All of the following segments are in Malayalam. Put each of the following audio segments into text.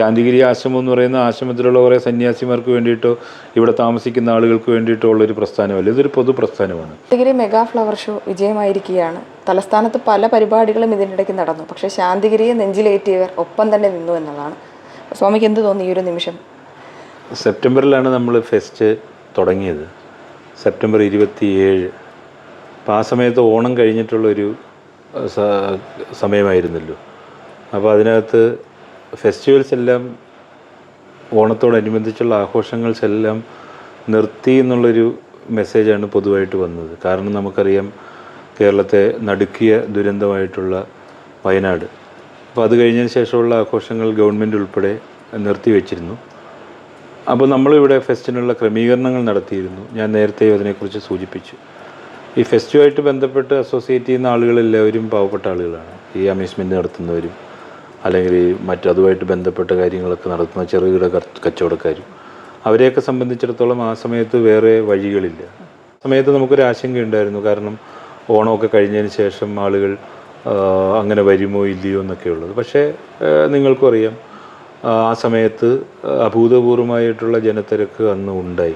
ശാന്തിഗിരി ആശ്രമം എന്ന് പറയുന്ന ആശ്രമത്തിലുള്ള കുറേ സന്യാസിമാർക്ക് വേണ്ടിയിട്ടോ ഇവിടെ താമസിക്കുന്ന ആളുകൾക്ക് വേണ്ടിയിട്ടോ ഉള്ളൊരു പ്രസ്ഥാനമല്ല. ഇതൊരു പൊതു പ്രസ്ഥാനമാണ്. ശാന്തിഗിരി മെഗാ ഫ്ലവർ ഷോ വിജയമായിരിക്കുകയാണ്. തലസ്ഥാനത്ത് പല പരിപാടികളും ഇതിനിടയ്ക്ക് നടന്നു. പക്ഷേ ശാന്തിഗിരിയെ നെഞ്ചിലേറ്റിയവർ ഒപ്പം തന്നെ നിന്നു എന്നുള്ളതാണ് സ്വാമിക്ക് എന്ത് തോന്നി ഈ ഒരു നിമിഷം? സെപ്റ്റംബറിലാണ് നമ്മൾ ഫെസ്റ്റ് തുടങ്ങിയത്. സെപ്റ്റംബർ ഇരുപത്തി ഏഴ് അപ്പോൾ ആ സമയത്ത് ഓണം കഴിഞ്ഞിട്ടുള്ളൊരു സമയമായിരുന്നല്ലോ. അപ്പോൾ അതിനകത്ത് ഫെസ്റ്റിവൽസ് എല്ലാം ഓണത്തോടനുബന്ധിച്ചുള്ള ആഘോഷങ്ങൾസ് എല്ലാം നിർത്തി എന്നുള്ളൊരു മെസ്സേജാണ് പൊതുവായിട്ട് വന്നത്. കാരണം നമുക്കറിയാം കേരളത്തെ നടുക്കിയ ദുരന്തമായിട്ടുള്ള വയനാട്. അപ്പോൾ അത് കഴിഞ്ഞതിന് ശേഷമുള്ള ആഘോഷങ്ങൾ ഗവൺമെന്റ് ഉൾപ്പെടെ നിർത്തിവെച്ചിരുന്നു. അപ്പോൾ നമ്മളിവിടെ ഫെസ്റ്റിനുള്ള ക്രമീകരണങ്ങൾ നടത്തിയിരുന്നു. ഞാൻ നേരത്തെ അതിനെക്കുറിച്ച് സൂചിപ്പിച്ചു. ഈ ഫെസ്റ്റുമായിട്ട് ബന്ധപ്പെട്ട് അസോസിയേറ്റ് ചെയ്യുന്ന ആളുകളെല്ലാവരും പാവപ്പെട്ട ആളുകളാണ്. ഈ അമ്യൂസ്മെന്റ് നടത്തുന്നവരും അല്ലെങ്കിൽ മറ്റതുമായിട്ട് ബന്ധപ്പെട്ട കാര്യങ്ങളൊക്കെ നടത്തുന്ന ചെറുകിട കച്ച- കച്ചവടക്കാരും. അവരെയൊക്കെ സംബന്ധിച്ചിടത്തോളം ആ സമയത്ത് വേറെ വഴികളില്ല. സമയത്ത് നമുക്കൊരു ആശങ്കയുണ്ടായിരുന്നു. കാരണം ഓണമൊക്കെ കഴിഞ്ഞതിന് ശേഷം ആളുകൾ അങ്ങനെ വരുമോ ഇല്ലയോ എന്നൊക്കെ ഉള്ളത്. പക്ഷേ നിങ്ങൾക്കും അറിയാം ആ സമയത്ത് അഭൂതപൂർവമായിട്ടുള്ള ജനത്തിരക്ക് അന്ന് ഉണ്ടായി.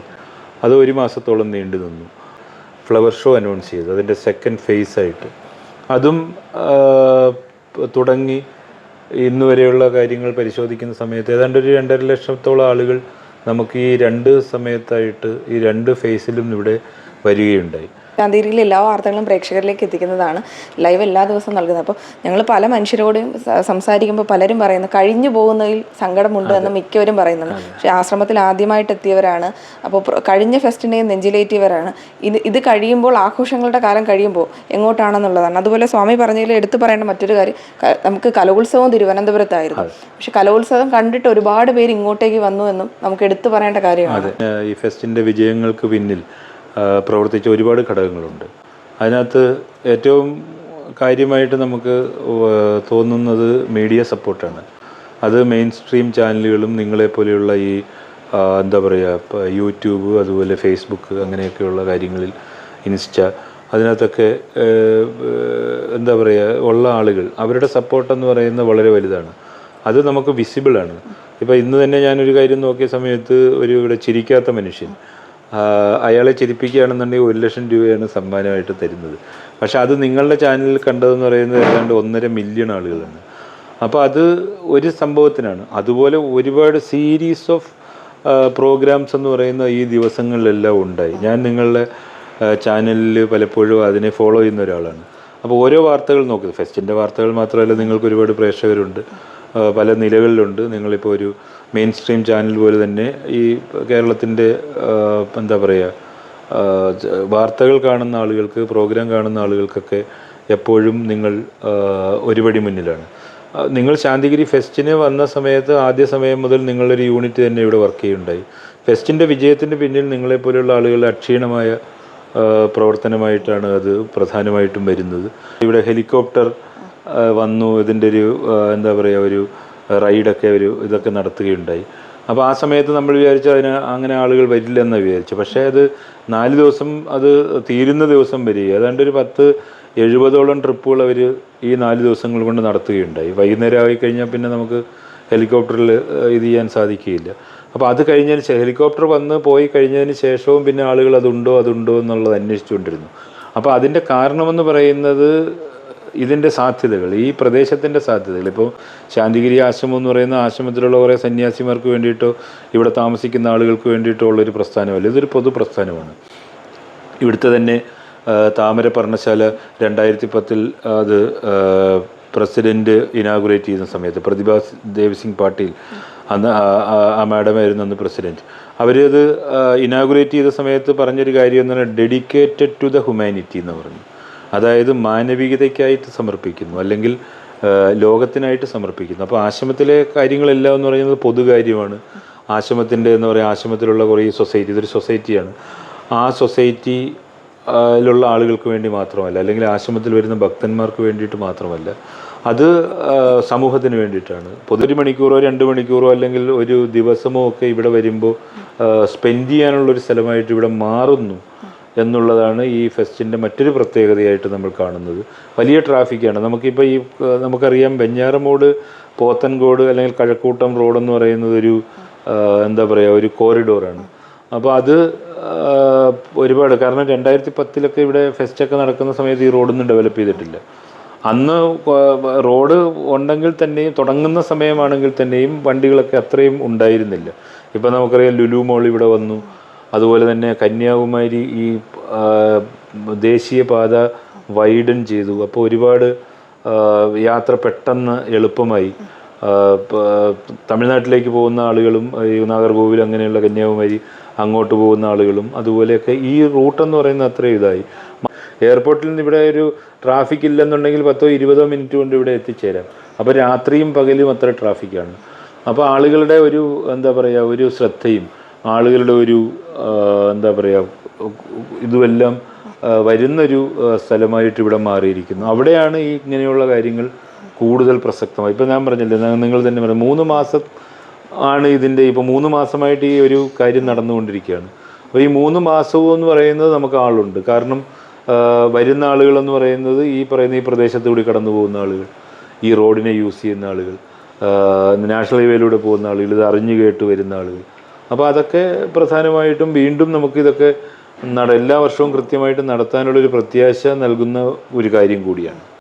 അത് ഒരു മാസത്തോളം നീണ്ടു നിന്നു. ഫ്ലവർ ഷോ അനൗൺസ് ചെയ്തു. അതിന്റെ സെക്കൻഡ് ഫേസ് ആയിട്ട് അതും തുടങ്ങി ഇന്ന് വരെയുള്ള കാര്യങ്ങൾ പരിശോധിക്കുന്ന സമയത്ത് ഏതാണ്ട് ഒരു രണ്ടര ലക്ഷത്തോളം ആളുകൾ നമുക്ക് ഈ രണ്ട് സമയത്തായിട്ട് ഈ രണ്ട് ഫേസിലും ഇവിടെ വരികയുണ്ടായി. ഗാന്ധിഗിരിയിൽ എല്ലാ വാർത്തകളും പ്രേക്ഷകരിലേക്ക് എത്തിക്കുന്നതാണ് ലൈവ് എല്ലാ ദിവസവും നൽകുന്നത്. അപ്പോൾ ഞങ്ങൾ പല മനുഷ്യരോടും സംസാരിക്കുമ്പോൾ പലരും പറയുന്നു കഴിഞ്ഞു പോകുന്നതിൽ സങ്കടമുണ്ട് എന്ന് മിക്കവരും പറയുന്നുണ്ട്. പക്ഷേ ആശ്രമത്തിൽ ആദ്യമായിട്ട് എത്തിയവരാണ് അപ്പോൾ കഴിഞ്ഞ ഫെസ്റ്റിനെയും നെഞ്ചിലേറ്റിയവരാണ്. ഇത് ഇത് കഴിയുമ്പോൾ ആഘോഷങ്ങളുടെ കാലം കഴിയുമ്പോൾ എങ്ങോട്ടാണെന്നുള്ളതാണ്. അതുപോലെ സ്വാമി പറഞ്ഞതിൽ എടുത്തു പറയേണ്ട മറ്റൊരു കാര്യം നമുക്ക് കലോത്സവം തിരുവനന്തപുരത്തായിരുന്നു. പക്ഷെ കലോത്സവം കണ്ടിട്ട് ഒരുപാട് പേര് ഇങ്ങോട്ടേക്ക് വന്നു എന്നും നമുക്ക് എടുത്തു പറയേണ്ട കാര്യമാണ്. ഈ ഫെസ്റ്റിന്റെ വിജയങ്ങൾക്ക് പിന്നിൽ പ്രവർത്തിച്ച ഒരുപാട് ഘടകങ്ങളുണ്ട്. അതിനകത്ത് ഏറ്റവും കാര്യമായിട്ട് നമുക്ക് തോന്നുന്നത് മീഡിയ സപ്പോർട്ടാണ്. അത് മെയിൻ സ്ട്രീം ചാനലുകളും നിങ്ങളെപ്പോലെയുള്ള ഈ എന്താ പറയുക യൂട്യൂബ് അതുപോലെ ഫേസ്ബുക്ക് അങ്ങനെയൊക്കെയുള്ള കാര്യങ്ങളിൽ ഇൻസ്റ്റ അതിനകത്തൊക്കെ എന്താ പറയുക ഉള്ള ആളുകൾ അവരുടെ സപ്പോർട്ട് എന്ന് പറയുന്നത് വളരെ വലുതാണ്. അത് നമുക്ക് വിസിബിളാണ് ഇപ്പോൾ ഇന്ന് തന്നെ ഞാനൊരു കാര്യം നോക്കിയ സമയത്ത് ഒരു ഇവിടെ ചിരിക്കാത്ത മനുഷ്യൻ അയാളെ ചിരിപ്പിക്കുകയാണെന്നുണ്ടെങ്കിൽ ഒരു ലക്ഷം രൂപയാണ് സമ്മാനമായിട്ട് തരുന്നത്. പക്ഷെ അത് നിങ്ങളുടെ ചാനലിൽ കണ്ടതെന്ന് പറയുന്നത് ഏതാണ്ട് ഒന്നര മില്യൺ ആളുകളാണ്. അപ്പോൾ അത് ഒരു സംഭവത്തിനാണ്. അതുപോലെ ഒരുപാട് സീരീസ് ഓഫ് പ്രോഗ്രാംസ് എന്ന് പറയുന്ന ഈ ദിവസങ്ങളിലെല്ലാം ഉണ്ടായി. ഞാൻ നിങ്ങളുടെ ചാനലിൽ പലപ്പോഴും അതിനെ ഫോളോ ചെയ്യുന്ന ഒരാളാണ്. അപ്പോൾ ഓരോ വാർത്തകൾ നോക്കുന്നത്. ഫെസ്റ്റിന്റെ വാർത്തകൾ മാത്രമല്ല നിങ്ങൾക്ക് ഒരുപാട് പ്രേക്ഷകരുണ്ട്. പല നിലകളിലുണ്ട്. നിങ്ങളിപ്പോൾ ഒരു മെയിൻ സ്ട്രീം ചാനൽ പോലെ തന്നെ ഈ കേരളത്തിന്റെ എന്താ പറയുക വാർത്തകൾ കാണുന്ന ആളുകൾക്ക് പ്രോഗ്രാം കാണുന്ന ആളുകൾക്കൊക്കെ എപ്പോഴും നിങ്ങൾ ഒരുപടി മുന്നിലാണ്. നിങ്ങൾ ശാന്തിഗിരി ഫെസ്റ്റിന് വന്ന സമയത്ത് ആദ്യ സമയം മുതൽ നിങ്ങളൊരു യൂണിറ്റ് തന്നെ ഇവിടെ വർക്ക് ചെയ്യുണ്ടായി ഫെസ്റ്റിന്റെ വിജയത്തിന് പിന്നിൽ നിങ്ങളെപ്പോലെയുള്ള ആളുകളുടെ അക്ഷീണമായ പ്രവർത്തനമായിട്ടാണ് അത് പ്രധാനമായിട്ടും വരുന്നത്. ഇവിടെ ഹെലികോപ്റ്റർ വന്നു ഇതിന്റെ ഒരു എന്താ പറയുക ഒരു റൈഡൊക്കെ ഒരു ഇതൊക്കെ നടത്തുകയുണ്ടായി. അപ്പോൾ ആ സമയത്ത് നമ്മൾ വിചാരിച്ചു അതിന് അങ്ങനെ ആളുകൾ വരില്ലെന്ന് വിചാരിച്ചു. പക്ഷേ അത് നാല് ദിവസം അത് തീരുന്ന ദിവസം വരിക ഏതാണ്ട് ഒരു പത്ത് എഴുപതോളം ട്രിപ്പുകൾ അവർ ഈ നാല് ദിവസങ്ങൾ കൊണ്ട് നടത്തുകയുണ്ടായി. വൈകുന്നേരം ആയി കഴിഞ്ഞാൽ പിന്നെ നമുക്ക് ഹെലികോപ്റ്ററിൽ ഇത് ചെയ്യാൻ സാധിക്കുകയില്ല. അപ്പോൾ അത് കഴിഞ്ഞതിന് ശേഷം ഹെലികോപ്റ്റർ വന്ന് പോയി കഴിഞ്ഞതിന് ശേഷവും പിന്നെ ആളുകൾ അതുണ്ടോ അതുണ്ടോ എന്നുള്ളത് അന്വേഷിച്ചുകൊണ്ടിരുന്നു. അപ്പോൾ അതിന്റെ കാരണമെന്ന് പറയുന്നത് ഇതിന്റെ സാധ്യതകൾ ഈ പ്രദേശത്തിന്റെ സാധ്യതകൾ. ഇപ്പോൾ ശാന്തിഗിരി ആശ്രമം എന്ന് പറയുന്ന ആശ്രമത്തിലുള്ള കുറേ സന്യാസിമാർക്ക് വേണ്ടിയിട്ടോ ഇവിടെ താമസിക്കുന്ന ആളുകൾക്ക് വേണ്ടിയിട്ടോ ഉള്ളൊരു പ്രസ്ഥാനമല്ല. ഇതൊരു പൊതു പ്രസ്ഥാനമാണ്. ഇവിടുത്തെ തന്നെ താമര പർണശാല രണ്ടായിരത്തി പത്തിൽ അത് പ്രസിഡന്റ് ഇനാഗുറേറ്റ് ചെയ്യുന്ന സമയത്ത് പ്രതിഭ ദേവ് സിംഗ് പാട്ടീൽ അന്ന് ആ മാഡമായിരുന്നു അന്ന് പ്രസിഡന്റ് അവരത് ഇനാഗുറേറ്റ് ചെയ്ത സമയത്ത് പറഞ്ഞൊരു കാര്യം എന്ന് പറഞ്ഞാൽ ഡെഡിക്കേറ്റഡ് ടു ദ ഹ്യൂമാനിറ്റി എന്ന് പറഞ്ഞു. അതായത് മാനവികതയ്ക്കായിട്ട് സമർപ്പിക്കുന്നു അല്ലെങ്കിൽ ലോകത്തിനായിട്ട് സമർപ്പിക്കുന്നു. അപ്പോൾ ആശ്രമത്തിലെ കാര്യങ്ങളെല്ലാം എന്ന് പറയുന്നത് പൊതുകാര്യമാണ്. ആശ്രമത്തിന്റെ എന്ന് പറയുക ആശ്രമത്തിലുള്ള കുറേ സൊസൈറ്റി ഇതൊരു സൊസൈറ്റിയാണ്. ആ സൊസൈറ്റി ലുള്ള ആളുകൾക്ക് വേണ്ടി മാത്രമല്ല അല്ലെങ്കിൽ ആശ്രമത്തിൽ വരുന്ന ഭക്തന്മാർക്ക് വേണ്ടിയിട്ട് മാത്രമല്ല അത് സമൂഹത്തിന് വേണ്ടിയിട്ടാണ്. പൊതുവൊരു മണിക്കൂറോ രണ്ട് മണിക്കൂറോ അല്ലെങ്കിൽ ഒരു ദിവസമോ ഒക്കെ ഇവിടെ വരുമ്പോൾ സ്പെൻഡ് ചെയ്യാനുള്ളൊരു സ്ഥലമായിട്ട് ഇവിടെ മാറുന്നു. എന്നുള്ളതാണ് ഈ ഫെസ്റ്റിന്റെ മറ്റൊരു പ്രത്യേകതയായിട്ട് നമ്മൾ കാണുന്നത്. വലിയ ട്രാഫിക്കാണ്. നമുക്കിപ്പോൾ ഈ നമുക്കറിയാം വെഞ്ഞാറമൂട് പോത്തൻകോട് അല്ലെങ്കിൽ കഴക്കൂട്ടം റോഡെന്ന് പറയുന്നത് ഒരു എന്താ പറയുക ഒരു കോറിഡോറാണ്. അപ്പോൾ അത് ഒരുപാട് കാരണം രണ്ടായിരത്തി പത്തിലൊക്കെ ഇവിടെ ഫെസ്റ്റൊക്കെ നടക്കുന്ന സമയത്ത് ഈ റോഡൊന്നും ഡെവലപ്പ് ചെയ്തിട്ടില്ല. അന്ന് റോഡ് ഉണ്ടെങ്കിൽ തന്നെയും തുടങ്ങുന്ന സമയമാണെങ്കിൽ തന്നെയും വണ്ടികളൊക്കെ അത്രയും ഉണ്ടായിരുന്നില്ല. ഇപ്പം നമുക്കറിയാം ലുലു മോൾ ഇവിടെ വന്നു. അതുപോലെ തന്നെ കന്യാകുമാരി ഈ ദേശീയപാത വൈഡൻ ചെയ്തു. അപ്പോൾ ഒരുപാട് യാത്ര പെട്ടെന്ന് എളുപ്പമായി. തമിഴ്നാട്ടിലേക്ക് പോകുന്ന ആളുകളും ഈ നാഗർകോവിൽ അങ്ങനെയുള്ള കന്യാകുമാരി അങ്ങോട്ട് പോകുന്ന ആളുകളും അതുപോലെയൊക്കെ ഈ റൂട്ടെന്ന് പറയുന്നത് അത്രയും ഇതായി. എയർപോർട്ടിൽ നിന്ന് ഇവിടെ ഒരു ട്രാഫിക് ഇല്ലെന്നുണ്ടെങ്കിൽ പത്തോ ഇരുപതോ മിനിറ്റ് കൊണ്ട് ഇവിടെ എത്തിച്ചേരാം. അപ്പോൾ രാത്രിയും പകലും അത്ര ട്രാഫിക്കാണ് അപ്പോൾ ആളുകളുടെ ഒരു എന്താ പറയുക ഒരു ശ്രദ്ധയും ആളുകളുടെ ഒരു എന്താ പറയുക ഇതുമെല്ലാം വരുന്നൊരു സ്ഥലമായിട്ട് ഇവിടെ മാറിയിരിക്കുന്നു. അവിടെയാണ് ഈ ഇങ്ങനെയുള്ള കാര്യങ്ങൾ കൂടുതൽ പ്രസക്തമായി. ഇപ്പം ഞാൻ പറഞ്ഞില്ലേ നിങ്ങൾ തന്നെ പറഞ്ഞു മൂന്ന് മാസം ആണ് ഇതിന്റെ ഇപ്പോൾ മൂന്ന് മാസമായിട്ട് ഈ ഒരു കാര്യം നടന്നുകൊണ്ടിരിക്കുകയാണ്. അപ്പോൾ ഈ മൂന്ന് മാസവും എന്ന് പറയുന്നത് നമുക്ക് ആളുണ്ട്. കാരണം വരുന്ന ആളുകളെന്ന് പറയുന്നത് ഈ പറയുന്ന ഈ പ്രദേശത്ത് കൂടി കടന്നു പോകുന്ന ആളുകൾ ഈ റോഡിനെ യൂസ് ചെയ്യുന്ന ആളുകൾ നാഷണൽ ഹൈവേയിലൂടെ പോകുന്ന ആളുകൾ ഇത് അറിഞ്ഞു കേട്ട് വരുന്ന ആളുകൾ. അപ്പോൾ അതൊക്കെ പ്രധാനമായിട്ടും വീണ്ടും നമുക്കിതൊക്കെ നട എല്ലാ വർഷവും കൃത്യമായിട്ട് നടത്താനുള്ളൊരു പ്രത്യാശ നൽകുന്ന ഒരു കാര്യം കൂടിയാണ്.